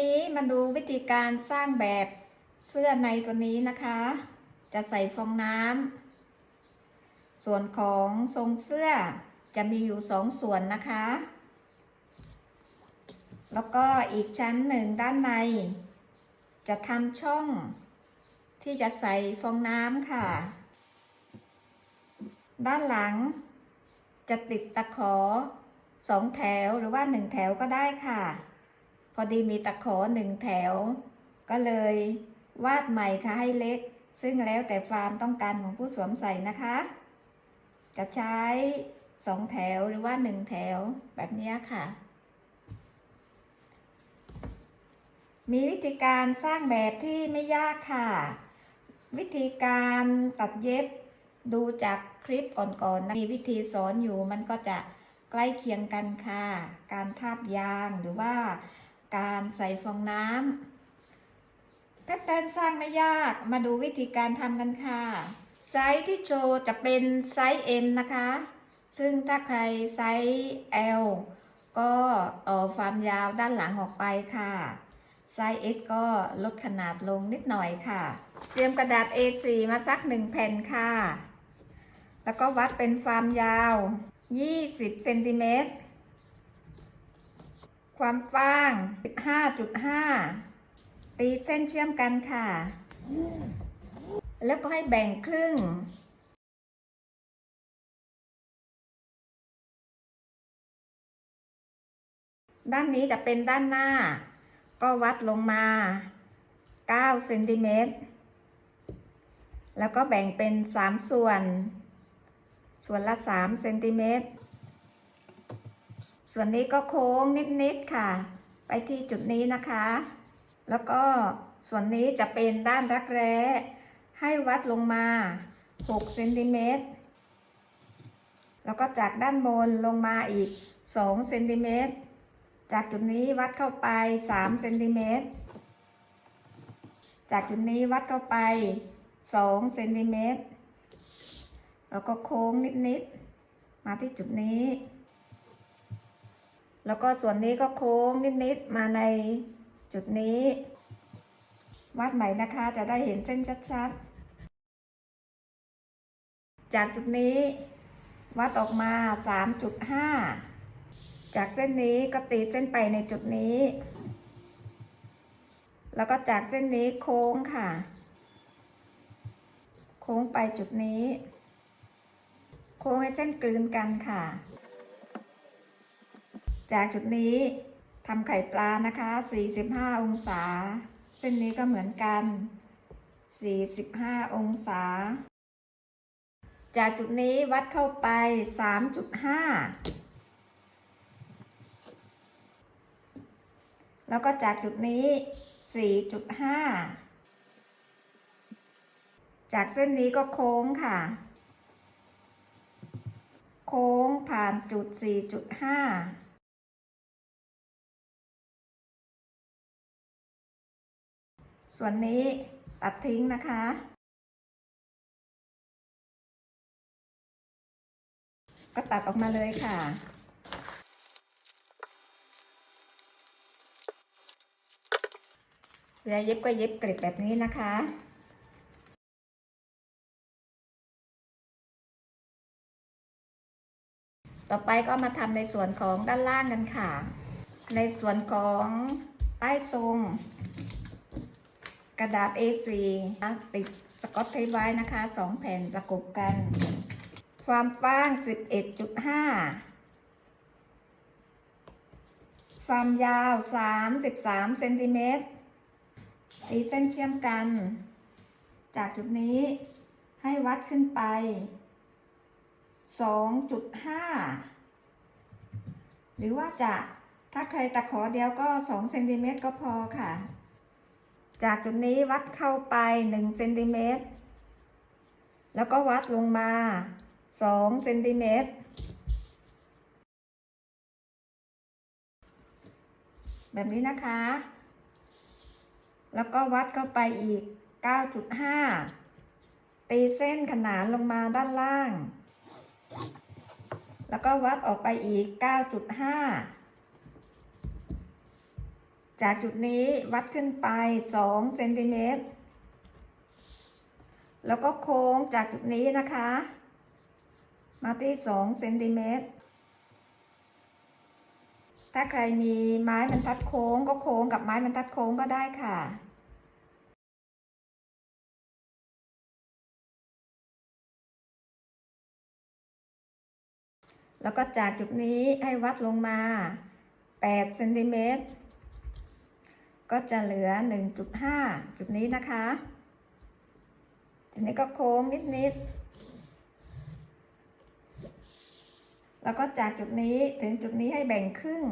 นี้มาดูวิธีการสร้างแบบเสื้อในตัวนี้นะคะ จะใส่ฟองน้ำ ส่วนของทรงเสื้อจะมีอยู่สองส่วนนะคะ แล้วก็อีกชั้นหนึ่งด้านใน จะทำช่องที่จะใส่ฟองน้ำค่ะ ด้านหลังจะติดตะขอสองแถวหรือว่าหนึ่งแถวก็ได้ค่ะ พอดีมีตะขอหนึ่งแถว ก็เลยวาดใหม่ค่ะให้เล็ก ซึ่งแล้วแต่ฟาร์มต้องการของผู้สวมใส่นะคะ จะใช้สองแถวหรือว่าหนึ่งแถวแบบนี้ค่ะ มีวิธีการสร้างแบบที่ไม่ยากค่ะ วิธีการตัดเย็บดูจากคลิปก่อนๆนะมีวิธีสอนอยู่มันก็จะใกล้เคียงกันค่ะ การทาบยางหรือว่า การใส่ฟองน้ำแพทเทิร์นสร้างไม่ยากมาดูวิธีการทำกันค่ะ ไซส์ที่โชว์จะเป็นไซส์ M นะคะ ซึ่งถ้าใครไซส์ L ก็ต่อความยาวด้านหลังออกไปค่ะ ไซส์ X ก็ลดขนาดลงนิดหน่อยค่ะ เตรียมกระดาษ A4 มาสักหนึ่งแผ่นค่ะ แล้วก็วัดเป็นความยาว 20เซนติเมตร ความกว้าง 15.5 ตีเส้นเชื่อมกันค่ะ แล้วก็ให้แบ่งครึ่ง ด้านนี้จะเป็นด้านหน้า ก็วัดลงมา 9 เซนติเมตร แล้วก็แบ่งเป็น 3 ส่วน ส่วนละ 3 เซนติเมตร ส่วนนี้ก็โค้งนิดๆค่ะ ไปที่จุดนี้นะคะ แล้วก็ส่วนนี้จะเป็นด้านรักแร้ ให้วัดลงมา6เซนติเมตรแล้วก็จากด้านบนลงมาอีก2เซนติเมตรจากจุดนี้วัดเข้าไป3เซนติเมตรจากจุดนี้วัดเข้าไป2เซนติเมตรแล้วก็โค้งนิดๆมาที่จุดนี้ แล้วก็ส่วนนี้ก็โค้งนิดๆมาในจุดนี้วัดใหม่นะคะจะได้เห็นเส้นชัดๆ จากจุดนี้วัดออกมา 3.5 จากเส้นนี้ก็ตีเส้นไปในจุดนี้ แล้วก็จากเส้นนี้โค้งค่ะ โค้งไปจุดนี้ โค้งให้เส้นกลืนกันค่ะ จากจุดนี้ทำไข่ปลานะคะ 45 องศา เส้นนี้ก็เหมือนกัน 45 องศา จากจุดนี้วัดเข้าไป 3.5 แล้วก็จากจุดนี้ 4.5 จากเส้นนี้ก็โค้งค่ะ โค้งผ่านจุด 4.5 ส่วนนี้ตัดทิ้งนะคะ ก็ตัดออกมาเลยค่ะ เวลาเย็บก็เย็บกริบแบบนี้นะคะต่อไปก็มาทำในส่วนของด้านล่างกันค่ะ ในส่วนของใต้ทรง กระดาษ A4 ติดสกอตเทปไว้นะคะ2แผ่นประกบกัน ความกว้าง 11.5 ความยาว 33เซนติเมตรตีเส้นเชื่อมกัน จากจุดนี้ให้วัดขึ้นไป 2.5 หรือว่าจะถ้าใครตะขอเดียวก็ 2 เซนติเมตรก็พอค่ะ จากจุดนี้วัดเข้าไป1เซนติเมตรแล้วก็วัดลงมา2เซนติเมตรแบบนี้นะคะ แล้วก็วัดเข้าไปอีก 9.5 ตีเส้นขนานลงมาด้านล่าง แล้วก็วัดออกไปอีก 9.5 จากจุดนี้วัดขึ้นไป2เซนติเมตร แล้วก็โค้งจากจุดนี้นะคะ มาที่2เซนติเมตร ถ้าใครมีไม้บรรทัดโค้งก็โค้งกับไม้บรรทัดโค้งก็ได้ค่ะแล้วก็จากจุดนี้ให้วัดลงมา8เซนติเมตร ก็จะเหลือ 1.5 จุดนี้นะคะจุดนี้ก็โค้งนิดๆ แล้วก็จากจุดนี้ถึงจุดนี้ให้แบ่งครึ่ง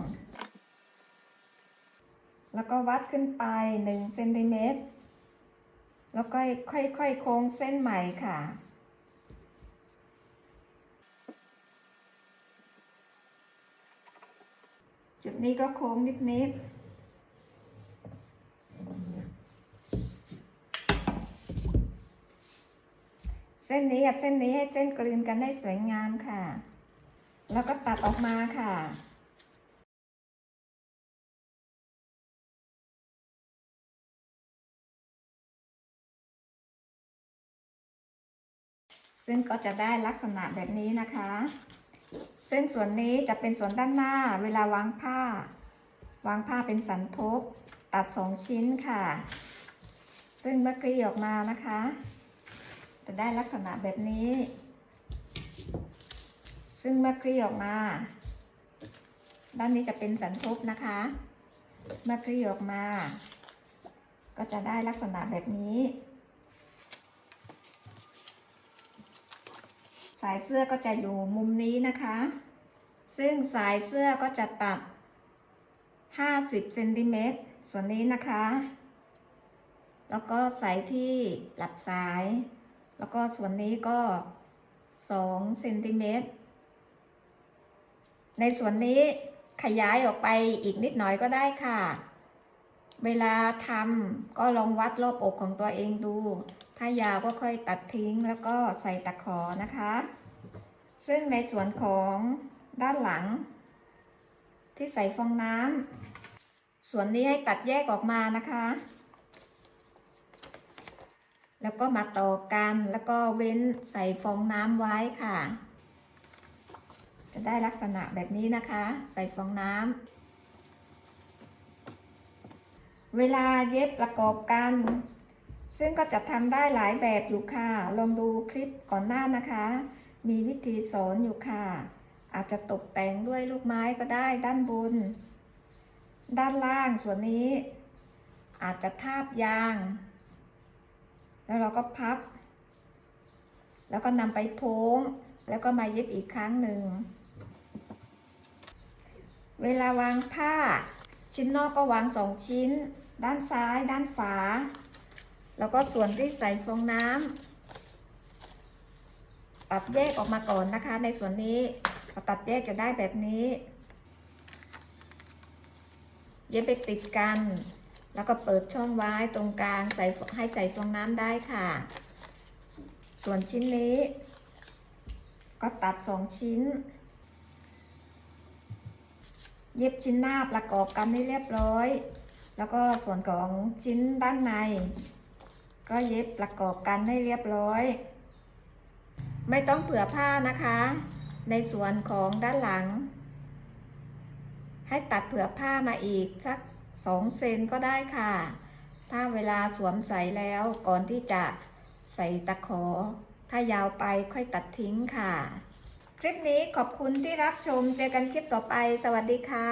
แล้วก็วัดขึ้นไป1เซนติเมตร แล้วก็ค่อยๆ โค้งเส้นใหม่ค่ะจุดนี้ก็โค้งนิดๆเส้นนี้กับเส้นนี้ให้เส้นกลืนกันให้สวยงามค่ะ แล้วก็ตัดออกมาค่ะซึ่งก็จะได้ลักษณะแบบนี้นะคะซึ่งส่วนนี้จะเป็นส่วนด้านหน้าเวลาวางผ้า วางผ้าเป็นสันทบ ตัดสองชิ้นค่ะ ซึ่งเมื่อกรีออกมานะคะ จะได้ลักษณะแบบนี้ ซึ่งเมื่อกรีออกมา ด้านนี้จะเป็นสันทบนะคะ เมื่อกรีออกมา ก็จะได้ลักษณะแบบนี้ สายเสื้อก็จะอยู่มุมนี้นะคะ ซึ่งสายเสื้อก็จะตัด 50เซนติเมตรส่วนนี้นะคะ แล้วก็ใส่ที่หลับสาย แล้วก็ส่วนนี้ก็2เซนติเมตร ในส่วนนี้ขยายออกไปอีกนิดหน่อยก็ได้ค่ะ เวลาทำก็ลองวัดรอบอกของตัวเองดู ถ้ายาวก็ค่อยตัดทิ้งแล้วก็ใส่ตะขอนะคะ ซึ่งในส่วนของด้านหลัง ที่ใส่ฟองน้ำส่วนนี้ให้ตัดแยกออกมานะคะ แล้วก็มาต่อกันแล้วก็เว้นใส่ฟองน้ำไว้ค่ะ จะได้ลักษณะแบบนี้นะคะ ใส่ฟองน้ำเวลาเย็บประกอบกัน ซึ่งก็จะทำได้หลายแบบอยู่ค่ะ ลองดูคลิปก่อนหน้านะคะ มีวิธีสอนอยู่ค่ะ อาจจะตกแต่งด้วยลูกไม้ก็ได้ด้านบน ด้านล่างส่วนนี้ อาจจะทาบยาง แล้วเราก็พับ แล้วก็นำไปโพ้ง แล้วก็มาเย็บอีกครั้งหนึ่ง เวลาวางผ้า ชิ้นนอกก็วางสองชิ้น ด้านซ้าย ด้านฝา แล้วก็ส่วนที่ใส่ฟองน้ำตัดแยกออกมาก่อนนะคะ ในส่วนนี้พอตัดแยกจะได้แบบนี้ เย็บไปติดกัน แล้วก็เปิดช่องไว้ตรงกลางใส่ให้ใส่ฟองน้ำได้ค่ะ ส่วนชิ้นนี้ ก็ตัดสองชิ้น เย็บชิ้นหน้าประกอบกันให้เรียบร้อย แล้วก็ส่วนของชิ้นด้านใน ก็เย็บประกอบกันให้เรียบร้อย ไม่ต้องเผื่อผ้านะคะ ในส่วนของด้านหลัง ให้ตัดเผื่อผ้ามาอีกสัก 2 เซนก็ได้ค่ะ ถ้าเวลาสวมใส่แล้วก่อนที่จะใส่ตะขอ ถ้ายาวไปค่อยตัดทิ้งค่ะ คลิปนี้ขอบคุณที่รับชมเจอกันคลิปต่อไป สวัสดีค่ะ